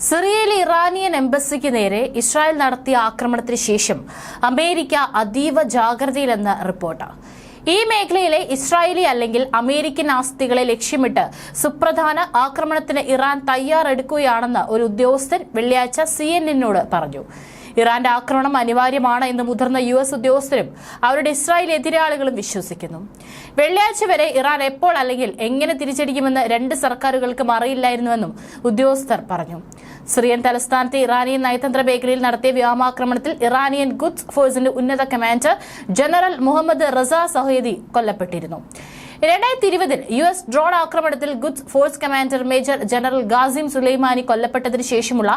സിറിയയിലെ ഇറാനിയൻ എംബസിക്ക് നേരെ ഇസ്രായേൽ നടത്തിയ ആക്രമണത്തിന് ശേഷം അമേരിക്ക അതീവ ജാഗ്രതയിലെന്ന് റിപ്പോർട്ട് ഈ മേഖലയിലെ ഇസ്രായേലി അല്ലെങ്കിൽ അമേരിക്കൻ ആസ്തികളെ ലക്ഷ്യമിട്ട് സുപ്രധാന ആക്രമണത്തിന് ഇറാൻ തയ്യാറെടുക്കുകയാണെന്ന് ഒരു ഉദ്യോഗസ്ഥൻ വെള്ളിയാഴ്ച സി പറഞ്ഞു. ഇറാന്റെ ആക്രമണം അനിവാര്യമാണ് എന്ന് മുതിർന്ന യു എസ് ഉദ്യോഗസ്ഥരും അവരുടെ ഇസ്രായേൽ എതിരാളികളും വിശ്വസിക്കുന്നു. വെള്ളിയാഴ്ച വരെ ഇറാൻ എപ്പോൾ അല്ലെങ്കിൽ എങ്ങനെ തിരിച്ചടിക്കുമെന്ന് രണ്ട് സർക്കാരുകൾക്കും അറിയില്ലായിരുന്നുവെന്നും ഉദ്യോഗസ്ഥർ പറഞ്ഞു. സിറിയൻ തലസ്ഥാനത്തെ ഇറാനിയൻ നയതന്ത്ര മേഖലയിൽ നടത്തിയ വ്യോമാക്രമണത്തിൽ ഇറാനിയൻ ഗുഡ്സ് ഫോഴ്സിന്റെ ഉന്നത commander general Mohammad Reza Zahedi കൊല്ലപ്പെട്ടിരുന്നു. രണ്ടായിരത്തി ഇരുപതിൽ യു എസ് ഡ്രോൺ ആക്രമണത്തിൽ Quds force commander major general Qasem Soleimani കൊല്ലപ്പെട്ടതിന് ശേഷമുള്ള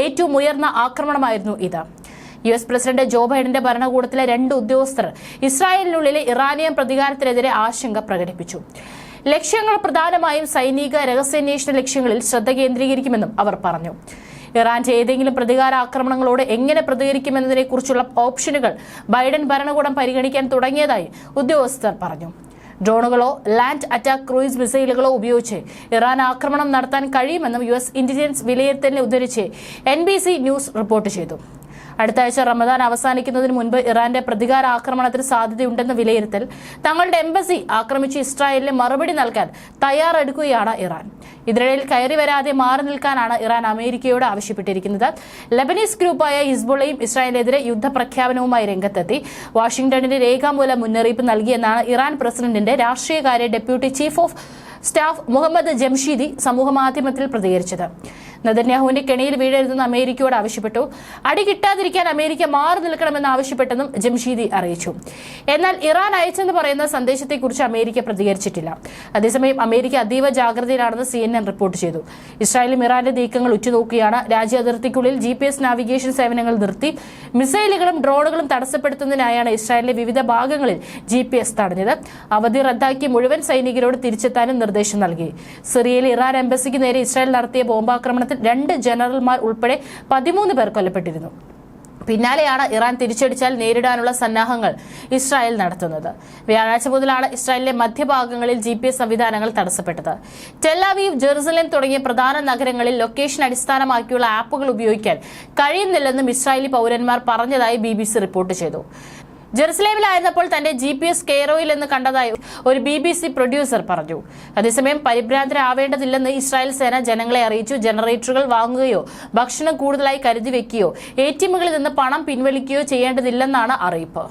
ഏറ്റവും ഉയർന്ന ആക്രമണമായിരുന്നു ഇത്. യു എസ് പ്രസിഡന്റ് ജോ ബൈഡന്റെ ഭരണകൂടത്തിലെ രണ്ട് ഉദ്യോഗസ്ഥർ ഇസ്രായേലിനുള്ളിലെ ഇറാനിയൻ പ്രതികാരത്തിനെതിരെ ആശങ്ക പ്രകടിപ്പിച്ചു. ലക്ഷ്യങ്ങൾ പ്രധാനമായും സൈനിക രഹസ്യാന്വേഷണ ലക്ഷ്യങ്ങളിൽ ശ്രദ്ധ കേന്ദ്രീകരിക്കുമെന്നും അവർ പറഞ്ഞു. ഇറാന്റെ ഏതെങ്കിലും പ്രതികാര ആക്രമണങ്ങളോട് എങ്ങനെ പ്രതികരിക്കുമെന്നതിനെക്കുറിച്ചുള്ള ഓപ്ഷനുകൾ ബൈഡൻ ഭരണകൂടം പരിഗണിക്കാൻ തുടങ്ങിയതായി ഉദ്യോഗസ്ഥർ പറഞ്ഞു. ഡ്രോണുകളോ ലാൻഡ് അറ്റാക്ക് ക്രൂയിസ് മിസൈലുകളോ ഉപയോഗിച്ച് ഇറാൻ ആക്രമണം നടത്താൻ കഴിയുമെന്നും യു എസ് ഇന്റലിജൻസ് വിലയിരുത്തലിനെ ഉദ്ധരിച്ച് എൻ ന്യൂസ് റിപ്പോർട്ട് ചെയ്തു. അടുത്ത ആഴ്ച റമദാൻ അവസാനിക്കുന്നതിന് മുൻപ് ഇറാന്റെ പ്രതികാര ആക്രമണത്തിന് സാധ്യതയുണ്ടെന്ന വിലയിരുത്തൽ. തങ്ങളുടെ എംബസി ആക്രമിച്ച് ഇസ്രായേലിന് മറുപടി നൽകാൻ തയ്യാറെടുക്കുകയാണ് ഇറാൻ. ഇതിനിടയിൽ കയറി വരാതെ മാറി നിൽക്കാനാണ് ഇറാൻ അമേരിക്കയോട് ആവശ്യപ്പെട്ടിരിക്കുന്നത്. ലബനീസ് ഗ്രൂപ്പായ ഹിസ്ബുള്ളയും ഇസ്രായേലിനെതിരെ യുദ്ധപ്രഖ്യാപനവുമായി രംഗത്തെത്തി. വാഷിംഗ്ടണിന് രേഖാമൂലം മുന്നറിയിപ്പ് നൽകിയെന്നാണ് ഇറാൻ പ്രസിഡന്റിന്റെ രാഷ്ട്രീയകാര്യ deputy chief of staff Mohammad Jamshidi സമൂഹമാധ്യമത്തിൽ പ്രതികരിച്ചത്. നെതന്യാഹുവിന്റെ കെണിയിൽ വീഴരുതെന്ന് അമേരിക്കയോട് ആവശ്യപ്പെട്ടു. അടി കിട്ടാതിരിക്കാൻ അമേരിക്ക മാറി നിൽക്കണമെന്ന് ആവശ്യപ്പെട്ടെന്നും ജംഷീദി അറിയിച്ചു. എന്നാൽ ഇറാൻ അയച്ചെന്ന് പറയുന്ന സന്ദേശത്തെക്കുറിച്ച് അമേരിക്ക പ്രതികരിച്ചിട്ടില്ല. അതേസമയം അമേരിക്ക അതീവ ജാഗ്രതയിലാണെന്ന് സി എൻ എൻ റിപ്പോർട്ട് ചെയ്തു. ഇസ്രായേലും ഇറാന്റെ നീക്കങ്ങൾ ഉറ്റുനോക്കുകയാണ്. രാജ്യ അതിർത്തിക്കുള്ളിൽ ജി നാവിഗേഷൻ സേവനങ്ങൾ നിർത്തി. മിസൈലുകളും ഡ്രോണുകളും തടസ്സപ്പെടുത്തുന്നതിനായാണ് ഇസ്രായേലിലെ വിവിധ ഭാഗങ്ങളിൽ ജി പി എസ് തടഞ്ഞത്. അവധി റദ്ദാക്കി മുഴുവൻ സൈനികരോട് തിരിച്ചെത്താനും നിർദ്ദേശം നൽകി. സിറിയയിൽ ഇറാൻ എംബസിക്ക് നേരെ ഇസ്രായേൽ നടത്തിയ ബോംബാക്രമണത്തിൽ രണ്ട് ജനറൽമാർ ഉൾപ്പെടെ പതിമൂന്ന് പേർ കൊല്ലപ്പെട്ടിരുന്നു. പിന്നാലെയാണ് ഇറാൻ തിരിച്ചടിച്ചാൽ നേരിടാനുള്ള സന്നാഹങ്ങൾ ഇസ്രായേൽ നടത്തുന്നത്. വ്യാഴാഴ്ച മുതലാണ് ഇസ്രായേലിലെ മധ്യഭാഗങ്ങളിൽ ജി പി എസ് സംവിധാനങ്ങൾ തടസ്സപ്പെട്ടത്. ടെല്ലാവീവ് ജെറുസലേം തുടങ്ങിയ പ്രധാന നഗരങ്ങളിൽ ലൊക്കേഷൻ അടിസ്ഥാനമാക്കിയുള്ള ആപ്പുകൾ ഉപയോഗിക്കാൻ കഴിയുന്നില്ലെന്നും ഇസ്രായേലി പൗരന്മാർ പറഞ്ഞതായി ബി റിപ്പോർട്ട് ചെയ്തു. ജെറുസലേമിലായിരുന്നപ്പോൾ തന്റെ ജി പി എസ് കെയറോയിൽ എന്ന് കണ്ടതായി ഒരു ബി ബി സി പ്രൊഡ്യൂസർ പറഞ്ഞു. അതേസമയം പരിഭ്രാന്തരാവേണ്ടതില്ലെന്ന് ഇസ്രായേൽ സേന ജനങ്ങളെ അറിയിച്ചു. ജനറേറ്ററുകൾ വാങ്ങുകയോ ഭക്ഷണം കൂടുതലായി കരുതി വെക്കുകയോ എ ടി എമ്മുകളിൽ നിന്ന് പണം പിൻവലിക്കുകയോ ചെയ്യേണ്ടതില്ലെന്നാണ് അറിയിപ്പ്.